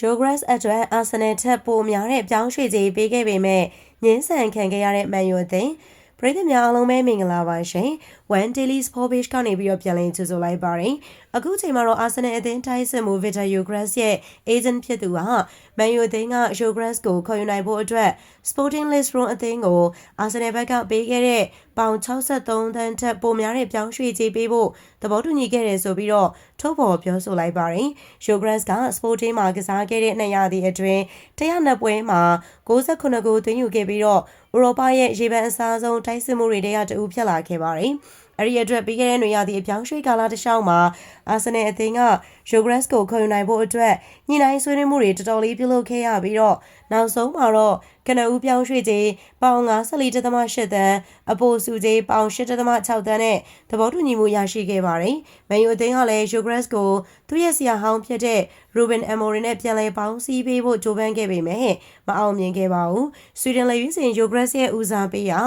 Yogres အတွက်အာဆင်နယ်ထက်ပိုများတဲ့ပြောင်းရွှေ့ကြေးပေးခဲ့ပေမဲ့ငင်းဆန်ခံခဲ့ရတဲ့မန်ယူအသင်းပရိသတ်များအားလုံးပဲမင်္ဂလာပါရှင်။ One Daily Sport Page ကနေပြီးတော့ပြန်လည်ကြိုဆိုလိုက်ပါတယ်။အခုချိန်မှာတော့ Arsenal အသင်းတိုက်စစ်မှု Victor Yogres ရဲ့ agent ဖြစ်သူဟာမန်ယူအသင်းက Yogres ကိုခေါ်ယူနိုင်ဖို့အတွက် Sporting Lisbon အသင်းကို Arsenal ဘက်ကပေးခဲ့တဲ့ပေါင်63တန်းထက်ပိုများတဲ့ပြောင်းရွှေ့ကြေးပေးဖို့သဘောတူညီခဲ့တယ်ဆိုပြီးတော့ထုတ်ဖော်ပြောဆိုလိုက်ပါတယ်။ Yogres က Sporting မှာကစားခဲ့တဲ့နှစ်ရာသီအတွင်း102ပွဲမှာ69ဂိုးသွင်းယူခဲ့ပြီးတော့ဥရောပရဲ့ရေပန်းအစားဆုံးတိုက်စစ်မှုတွေတရတူဖြစ်လာခဲ့ပါတယ်။ အဲ့ဒီအတွက်ပြီးခဲ့တဲ့နွေရာသီအပြောင်းရွှေ့ကာလတစ်လျှောက်မှာအာဆင်နယ်အသင်းက Yogres ကိုခေါ်ယူနိုင်ဖို့အတွက်ညှိနှိုင်းဆွေးနွေးမှုတွေတော်တော်လေးပြုလုပ်ခဲ့ရပြီးတော့နောက်ဆုံးမှာတော့ကနဦးပြောင်းရွှေ့ခြင်းပေါင်94.8တန်းအပိုစုခြင်းပေါင်8.6တန်းနဲ့သဘောတူညီမှုရရှိခဲ့ပါတယ်။မန်ယူအသင်းကလည်း Yogres ကိုသူ့ရဲ့ဆရာဟောင်းဖြစ်တဲ့ Ruben Amorim နဲ့ပြန်လည်ပေါင်းစည်းပေးဖို့ကြိုးပမ်းခဲ့ပေမဲ့မအောင်မြင်ခဲ့ပါဘူး။ဆွီဒင်လေရွေးစင် Yogres ရဲ့ဦးစားပေးရာ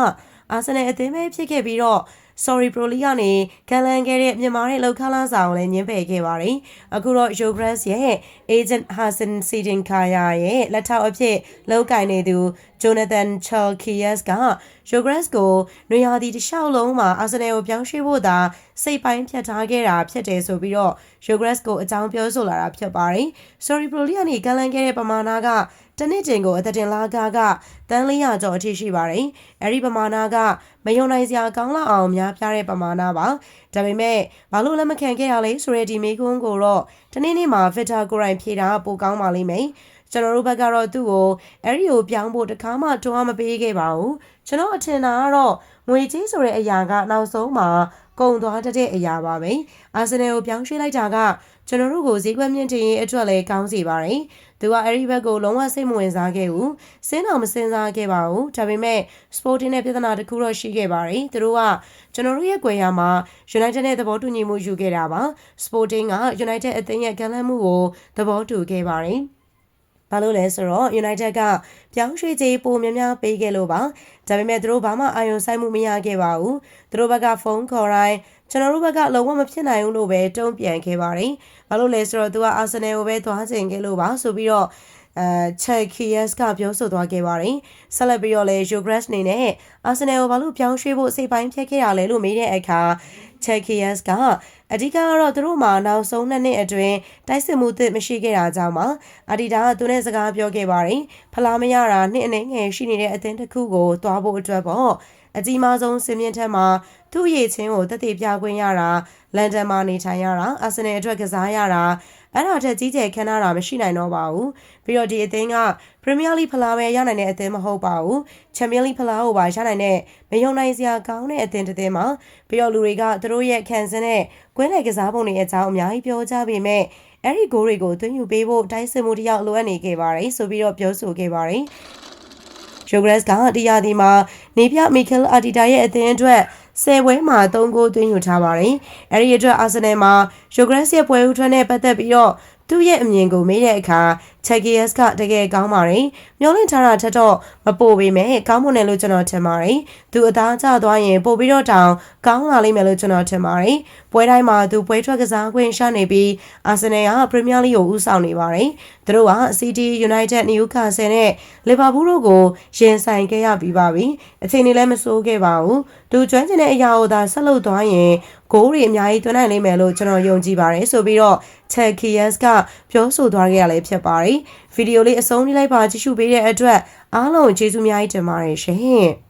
အာဆင်နယ်အသင်းပဲဖြစ်ခဲ့ပြီးတော့ Sorry Pro League ကနေကန်လန်ခဲ့တဲ့မြန်မာရဲ့လောက်ခလာဆောင်လည်းညှင်းပယ်ခဲ့ပါတယ်။အခုတော့ Yogres ရဲ့ Agent Hassan Sidinkaya ရဲ့လက်ထောက်အဖြစ်လောက်ကင်နေသူ Jonathan Chalkias က Yogres ကိုနွေရာသီတစ်လျှောက်လုံးမှာ Arsenal ကိုပြောင်းရွှေ့ဖို့သာစိတ်ပိုင်းဖြတ်ထားခဲ့တာဖြစ်တယ်ဆိုပြီးတော့ Yogres ကိုအကြောင်းပြောဆိုလာတာဖြစ်ပါတယ်။ Sorry Pro League ကနေကန်လန်ခဲ့တဲ့ပမာဏကတနစ်တင်ကိုအသက်တင်လာကားကတန်း400ကျော်အထိရှိပါတယ်။အဲဒီပမာဏကမယုံနိုင်စရာကောင်းလောက်အောင်များပြားတဲ့ပမာဏပါ။ဒါပေမဲ့ဘာလို့လက်မခံခဲ့ရလဲဆိုတဲ့ဒီမေကွန်းကိုတော့တနေ့နေ့မှာ Victor ကိုရိုင်ဖြေတာပိုကောင်းပါလိမ့်မယ်။ ကျွန်တော်တို့ဘက်ကတော့သူ့ကိုအဲဒီကိုပြောင်းဖို့တခါမှတွန်းမပေးခဲ့ပါဘူး။ကျွန်တော်အထင်တာကတော့ငွေကြီးဆိုတဲ့အရာကနောက်ဆုံးမှာကုံသွားတဲ့အရာပါပဲ။အာဆင်နယ်ကိုပြောင်းရွှေ့လိုက်တာကကျွန်တော်တို့ကိုဈေးကွက်မြင့်တင်ရေးအတွက်လည်းကောင်းစီပါတယ်။သူကအဲဒီဘက်ကိုလုံးဝစိတ်မဝင်စားခဲ့ဘူး။စင်းတော်မစင်စားခဲ့ပါဘူး။ဒါပေမဲ့ Sporting နဲ့ပြဿနာတစ်ခုတော့ရှိခဲ့ပါတယ်။သူတို့ကကျွန်တော်တို့ရဲ့ကွယ်ရာမှာ United နဲ့သဘောတူညီမှုယူခဲ့တာပါ။ Sporting က United အသင်းရဲ့ကမ်းလှမ်းမှုကိုသဘောတူခဲ့ပါတယ်။ ဘာလို့လဲဆိုတော့ United ကပြောင်းရွှေ့ကြေးပိုများများပေးခဲ့လို့ပါဒါပေမဲ့သူတို့ဘာမှအာရုံစိုက်မှုမရခဲ့ပါဘူးသူတို့ဘက်ကဖုန်းခေါ်တိုင်းကျွန်တော်တို့ဘက်ကလုံးဝမဖြစ်နိုင်ဘူးလို့ပဲတုံ့ပြန်ခဲ့ပါတယ်ဘာလို့လဲဆိုတော့သူကအာဆင်နယ်ကိုပဲသွားချင်ခဲ့လို့ပါဆိုပြီးတော့အဲချက်ခီယက်စ်ကပြောဆိုသွားခဲ့ပါတယ်။ဆက်လက်ပြီးတော့လဲ Yogres အနေနဲ့အာဆင်နယ်ကိုဘာလို့ပြောင်းရွှေ့ဖို့စိတ်ပိုင်းဖြတ်ခဲ့ရလဲလို့မေးတဲ့အခါ ချက်ခီယက်စ်ကအဓိကကတော့သူတို့မှာနောက်ဆုံးနှစ်နှစ်အတွင်းတိုက်စစ်မှုသစ်မရှိခဲ့တာကြောင့်ပါအဒီတာကသူနဲ့စကားပြောခဲ့ပါတယ်ဖလားမရတာနှစ်အနေငယ်ရှိနေတဲ့အသင်းတစ်ခုကိုတွားဖို့အတွက်ပေါ့အကြီးမားဆုံးစင်မြင့်ထက်မှာသူ့ရည်ချင်းကိုတသက်ပြခွင့်ရတာလန်ဒန်မှာနေထိုင်ရတာအာဆင်နယ်အတွက်ကစားရတာ အဲ့ဒါထက်ကြီးကျယ်ခမ်းနားတာမရှိနိုင်တော့ပါဘူးပြီးတော့ဒီအသင်းကပရီးမီးယားလိဖလားပဲရနိုင်တဲ့အသင်းမဟုတ်ပါဘူးချန်ပီယံလိဖလားကိုပါရနိုင်တဲ့မယုံနိုင်စရာကောင်းတဲ့အသင်းတစ်သင်းမှာပြီးတော့လူတွေကသူတို့ရဲ့ခံစင်းတဲ့ကွင်းလည်ကစားပုံတွေအကြောင်းအများကြီးပြောကြပေမဲ့အဲ့ဒီဂိုးတွေကိုသွင်းယူပေးဖို့တိုင်းစစ်မှုတယောက်လိုအပ်နေခဲ့ပါတယ်ဆိုပြီးတော့ပြောဆိုခဲ့ပါတယ် ဂျိုဂရက်စ်ကတရားဒီမှာနေပြမီကယ်အာတီတာရဲ့အသင်းအတွက်ဆယ်ပွဲမှာ၃ဂိုးသွင်းယူထားပါတယ်။အဲဒီအတွက်အာဆင်နယ်မှာယိုဂရက်စ်ရဲ့ပွဲဦးထွန်းနဲ့ပတ်သက်ပြီးတော့ သူ့ရဲ့အမြင်ကိုမေးတဲ့အခါချက်ဂီယက်စ်ကတကယ်ကောင်းပါတယ်။မျောလင့်ထားတာထက်တော့မပိုပေမဲ့ကောင်းမွန်တယ်လို့ကျွန်တော်ထင်ပါတယ်။သူအသားကျသွားရင်ပိုပြီးတော့တောင်ကောင်းလာလိမ့်မယ်လို့ကျွန်တော်ထင်ပါတယ်။ပွဲတိုင်းမှာသူပွဲထွက်ကစားခွင့်ရနေပြီးအာဆင်နယ်ကပရီးမီးယားလိကိုဦးဆောင်နေပါတယ်။သူတို့က City United, Newcastle နဲ့ Liverpool တို့ကိုရင်ဆိုင်ခဲ့ရပြီးပါပြီ။အချိန်တွေလည်းမစိုးခဲ့ပါဘူး။သူကျွမ်းကျင်တဲ့အရာကိုသာဆက်လုပ်သွားရင် ဂိုးတွေအများကြီးသွင်းနိုင်လိမ့်မယ်လို့ကျွန်တော်ယုံကြည်ပါတယ်ဆိုပြီးတော့ Chekias ကပြောဆိုသွားခဲ့ရလည်းဖြစ်ပါတယ်ဗီဒီယိုလေးအဆုံးထိလိုက်ပါကြည့်ရှုပေးတဲ့အတွက်အားလုံးကျေးဇူးအများကြီးတင်ပါတယ်ရှင်